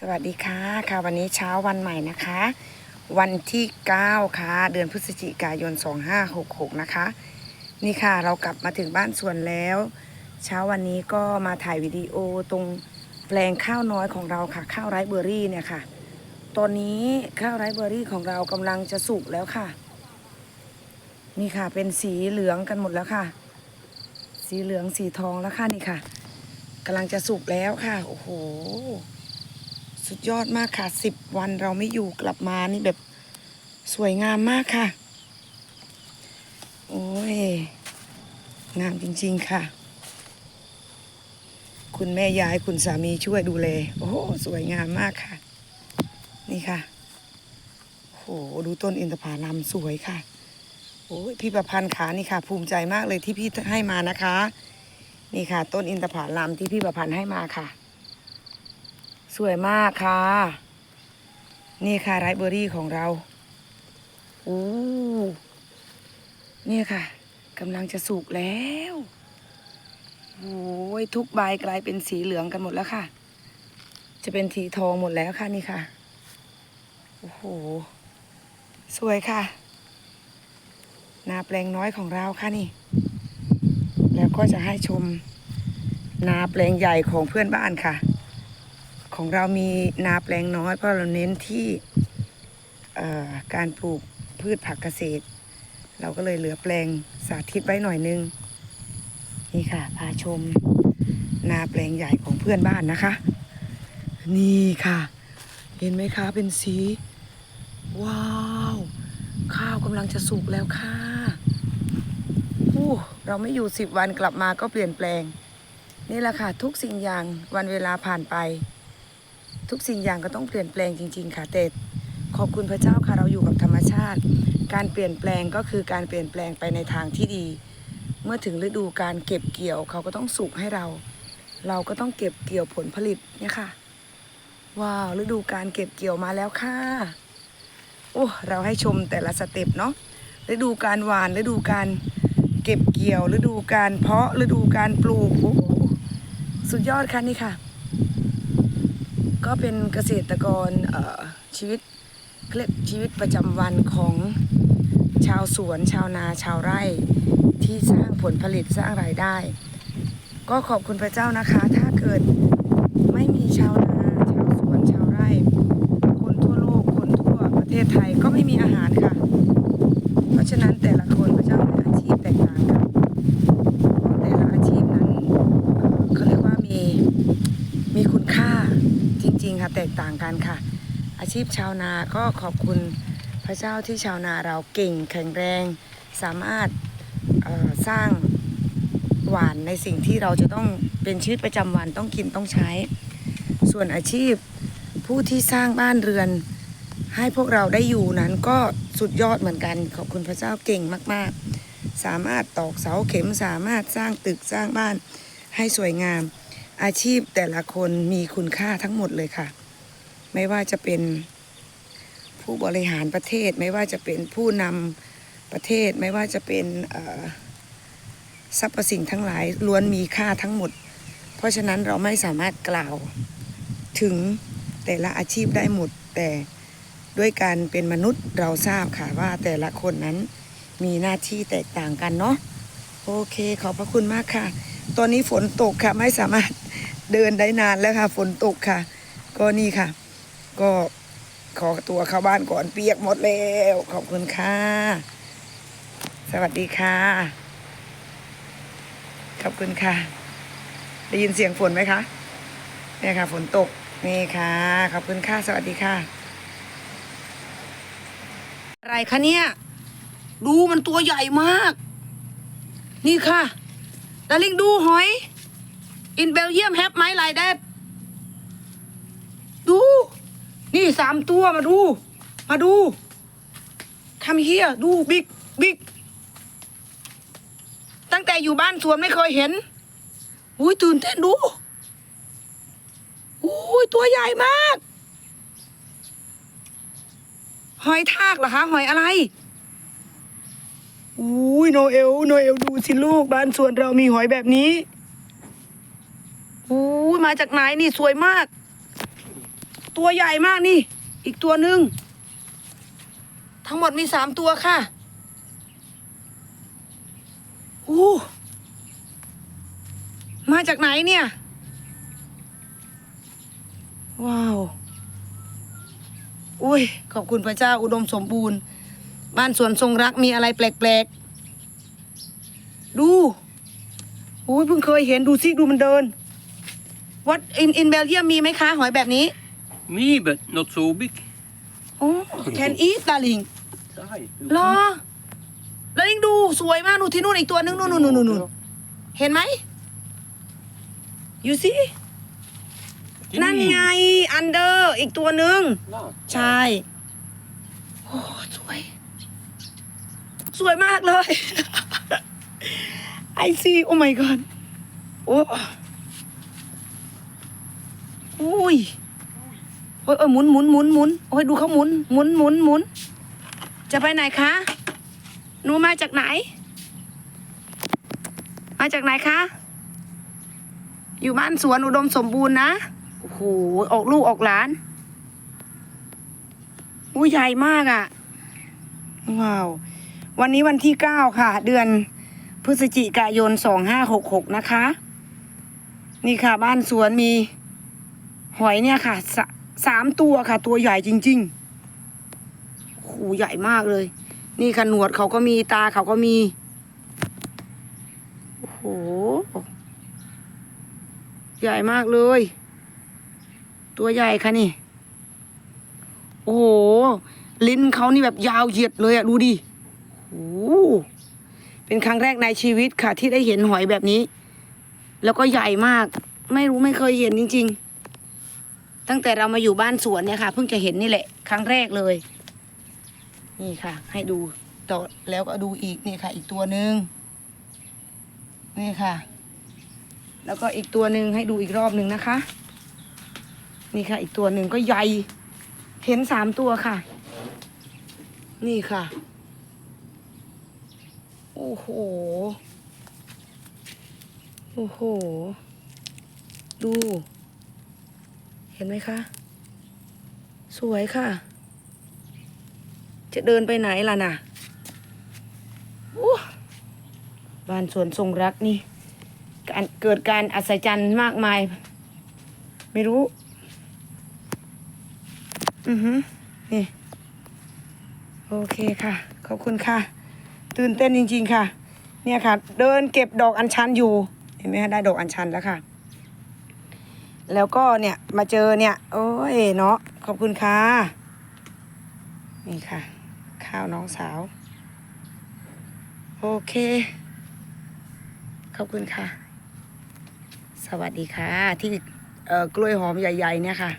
สวัสดีค่ะค่ะวันนี้เช้าวันใหม่นะคะ วันที่ 9 ค่ะ เดือนพฤศจิกายน 2566 นะคะ นี่ค่ะเรากลับมาถึงบ้านสวนแล้ว เช้าวันนี้ก็มาถ่ายวิดีโอตรงแปลงข้าวน้อยของเราค่ะ ข้าวไรซ์เบอร์รี่เนี่ยค่ะตอนนี้ข้าวไรซ์เบอร์รี่ของเรากำลังจะสุกแล้วค่ะ นี่ค่ะเป็นสีเหลืองกันหมดแล้วค่ะ สีเหลืองสีทองแล้วค่ะนี่ค่ะกำลังจะสุกแล้วค่ะโอ้โห สุดยอดมากค่ะสิบวันเราไม่อยู่กลับมานี่แบบสวยงามมากค่ะ โอ้ย งามจริงๆค่ะ คุณแม่ยายคุณสามีช่วยดูแล โอ้สวยงามมากค่ะ นี่ค่ะโอ้โหดูต้นอินทผลัมสวยค่ะ โอ้ยพี่ประพันธ์ขานี่ค่ะ ภูมิใจมากเลยที่พี่ให้มานะคะ นี่ค่ะ ต้นอินทผลัมที่พี่ประพันธ์ให้มาค่ะ สวยมากค่ะ นี่ค่ะไรเบอร์รี่ของเราโอ้เนี่ยค่ะกำลังจะสุกแล้วโอ้ยทุกใบกลายเป็นสีเหลืองกันหมดแล้วค่ะ จะเป็นสีทองหมดแล้วค่ะนี่ค่ะ โอ้โห สวยค่ะ นาแปลงน้อยของเราค่ะนี่ แล้วก็จะให้ชม นาแปลงใหญ่ของเพื่อนบ้านค่ะ ของเรามีนาแปลงน้อย เพราะเราเน้นที่การปลูกพืชผักเกษตร เราก็เลยเหลือแปลงสาธิตไว้หน่อยนึง นี่ค่ะ พาชม นาแปลงใหญ่ของเพื่อนบ้านนะคะ นี่ค่ะ เห็นไหมคะ เป็นสี ว้าว ข้าวกำลังจะสุกแล้วค่ะอู้เราไม่อยู่สิบวันกลับมาก็เปลี่ยนแปลง นี่แหละค่ะ ทุกสิ่งอย่างวันเวลาผ่านไป ทุกสิ่งอย่างก็ต้องเปลี่ยนแปลงจริง ๆ ค่ะแต่ขอบคุณพระเจ้าค่ะเราอยู่กับธรรมชาติ การเปลี่ยนแปลงก็คือการเปลี่ยนแปลงไปในทางที่ดี เมื่อถึงฤดูการเก็บเกี่ยวเขาก็ต้องสุกให้เรา เราก็ต้องเก็บเกี่ยวผลผลิตเนี่ยค่ะ ว้าวฤดูการเก็บเกี่ยวมาแล้วค่ะโอ้เราให้ชมแต่ละสเต็ปเนาะฤดูการหวานฤดูการเก็บเกี่ยวฤดูการเพาะฤดูการปลูกโอ้สุดยอดค่ะนี่ค่ะ ก็เป็นเกษตรกรชีวิตเคล็ดชีวิตประจำวันของชาวสวนชาวนาชาวไร่ที่สร้างผลผลิตสร้างรายได้ ก็ขอบคุณพระเจ้านะคะ ถ้าเกิดไม่มีชาวนาชาวสวนชาวไร่ คนทั่วโลกคนทั่วประเทศไทยก็ไม่มีอาหารค่ะ เพราะฉะนั้นแต่ละคนพระเจ้าให้อาชีพแตกต่างกัน แต่ละอาชีพนั้นเอ่อเขาเรียกว่ามี มีคุณค่าจริงๆค่ะแต่างกันค่ะ อาชีพชาวนาก็ขอบคุณพระเจ้าที่ชาวนาเราเก่งแข็งแรง สามารถสร้างหวานในสิ่งที่เราจะต้องเป็นชีวิตประจำวันต้องกินต้องใช้ ส่วนอาชีพผู้ที่สร้างบ้านเรือน ให้พวกเราได้อยู่นั้นก็สุดยอดเหมือนกัน ขอบคุณพระเจ้าเก่งมาก ๆ สามารถตอกเสาเข็มสามารถสร้างตึกสร้างบ้านให้สวยงาม อาชีพแต่ละคนมีคุณค่าทั้งหมดเลยค่ะ ไม่ว่าจะเป็นผู้บริหารประเทศ ไม่ว่าจะเป็นผู้นำประเทศ ไม่ว่าจะเป็นเอ่อสรรพสิ่งทั้งหลายล้วนมีค่าทั้งหมด เพราะฉะนั้นเราไม่สามารถกล่าวถึงแต่ละอาชีพได้หมด แต่ด้วยการเป็นมนุษย์เราทราบค่ะว่าแต่ละคนนั้นมีหน้าที่แตกต่างกันเนาะโอเคขอบพระคุณมากค่ะ ตอนนี้ฝนตกค่ะไม่สามารถเดินได้นานแล้วค่ะ ฝนตกค่ะ ก็นี่ค่ะ ก็ขอตัวเข้าบ้านก่อนเปียกหมดแล้ว ขอบคุณค่ะ สวัสดีค่ะ ขอบคุณค่ะ ได้ยินเสียงฝนไหมคะนี่ค่ะ ฝนตก นี่ค่ะ ขอบคุณค่ะ สวัสดีค่ะ อะไรคะเนี่ย ดูมันตัวใหญ่มาก นี่ค่ะดาริงดูหอยอินเบลเยียมแฮปไม้ลายแดดดู นี่สามตัวมาดู มาดูคำเฮียดูบิ๊กบิ๊กตั้งแต่อยู่บ้านสวนไม่เคยเห็นอุ้ยตื่นเต้นดูอุ้ยตัวใหญ่มาก หอยทากเหรอคะ หอยอะไรอุ้ยโนเอลโนเอลดูสิลูกบ้านสวนเรามีหอยแบบนี้อุ้ยมาจากไหนนี่สวยมาก ตัวใหญ่มากนี่ อีกตัวหนึ่ง ทั้งหมดมีสามตัวค่ะโอ้มาจากไหนเนี่ย ว้าว อุ้ย ขอบคุณพระเจ้าอุดมสมบูรณ์ บ้านสวนทรงรักมีอะไรแปลกๆ ดูโอ้ยเพิ่งเคยเห็นดูสิดูมันเดินวัดอินอินเบลเยียมมีไหมคะ หอยแบบนี้ Me, but not so big. โอ้แคนอีตาลิง Saai. เหรอ แล้วยิ่งดูสวยมากดูที่นู่นอีกตัวนึงนู่นนู่นนู่นนู่นเห็นไหมอยู่สินั่นไง อันเดอร์อีกตัวหนึ่ง No. ใช่ โอ้สวย สวยมากเลยไอซีโอ้ my god โอ้อุ้ย โอ้ยโอ้ยหมุนหมุนหมุนหมุนโอ้ยดูเขาหมุนหมุนหมุนหมุนจะไปไหนคะหนูมาจากไหน มาจากไหนคะ อยู่บ้านสวนอุดมสมบูรณ์นะโอ้โหออกลูกออกหลานอู้ใหญ่มากอะ่ะว้าว วันนี้วันที่เก้าค่ะ เดือนพฤศจิกายนสองห้าหกหกนะคะ นี่ค่ะบ้านสวนมีหอยเนี่ยค่ะ สามตัวค่ะ ตัวใหญ่จริงๆโอ้โหใหญ่มากเลย นี่ค่ะหนวดเขาก็มีตาเขาก็มี โอ้โห ใหญ่มากเลย ตัวใหญ่ค่ะนี่ โอ้โห ลิ้นเขานี่แบบยาวเหยียดเลยอะดูดิโอ้เป็นครั้งแรกในชีวิตค่ะ ที่ได้เห็นหอยแบบนี้ แล้วก็ใหญ่มาก ไม่รู้ไม่เคยเห็นจริง ๆ ตั้งแต่เรามาอยู่บ้านสวนเนี่ยค่ะ เพิ่งจะเห็นนี่แหละ ครั้งแรกเลย นี่ค่ะ ให้ดูต่อแล้วก็ดูอีกนี่ค่ะ อีกตัวหนึ่งนี่ค่ะ แล้วก็อีกตัวหนึ่งให้ดูอีกรอบหนึ่งนะคะ นี่ค่ะ อีกตัวหนึ่งก็ใหญ่เห็นสามตัวค่ะ นี่ค่ะ โอ้โห โอ้โห ดู เห็นไหมคะ สวยค่ะ จะเดินไปไหนล่ะน่ะโอ้บ้านสวนทรงรักนี่การเกิดการอัศจรรย์มากมาย ไม่รู้ อือฮึนี่ โอเคค่ะ ขอบคุณค่ะ ตื่นเต้นจริง ๆ ค่ะ เนี่ยค่ะ เดินเก็บดอกอัญชันอยู่ เห็นไหมคะได้ดอกอัญชันแล้วค่ะ แล้วก็เนี่ยมาเจอเนี่ย โอ้ยเนาะขอบคุณค่ะนี่ค่ะ ข้าวน้องสาว โอเค ขอบคุณค่ะ สวัสดีค่ะ ที่เอ่อกล้วยหอมใหญ่ ๆ เนี่ยค่ะ